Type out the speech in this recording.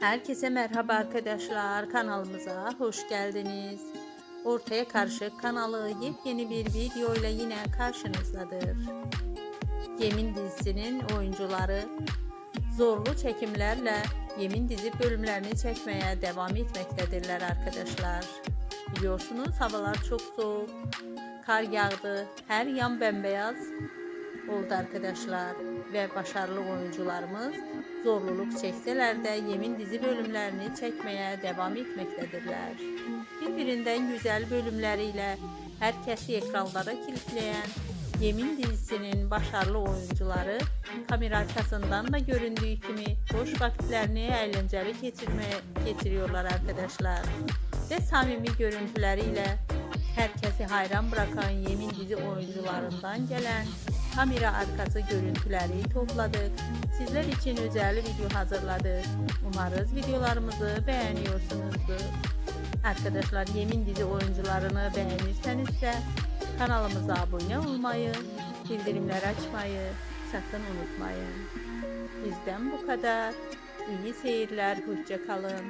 Herkese merhaba arkadaşlar. Kanalımıza hoş geldiniz. Ortaya Karışık kanalı yepyeni bir video ile yine karşınızdadır. Yemin dizisinin oyuncuları zorlu çekimlerle Yemin dizi bölümlerini çekmeye devam etmektedirler arkadaşlar. Biliyorsunuz havalar çok soğuk. Kar yağdı. Her yan bembeyaz oldu arkadaşlar ve başarılı oyuncularımız zorluluk çekseler de Yemin dizi bölümlerini çekmeye devam etmektedirler. Birbirinden güzel bölümleriyle herkesi ekranlara kilitleyen Yemin dizisinin başarılı oyuncuları kamera arkasından da göründüğü gibi boş vakitlerini eğlenceli geçirmeye geçiriyorlar arkadaşlar. Ve samimi görüntüleriyle herkesi hayran bırakan Yemin dizi oyuncularından gelen kamera arkası görüntüleri topladık. Sizler için özel video hazırladık. Umarız videolarımızı beğeniyorsunuzdur. Arkadaşlar Yemin dizi oyuncularını beğenirseniz de kanalımıza abone olmayı, bildirimler açmayı sakın unutmayın. Bizden bu kadar. İyi seyirler, hoşça kalın.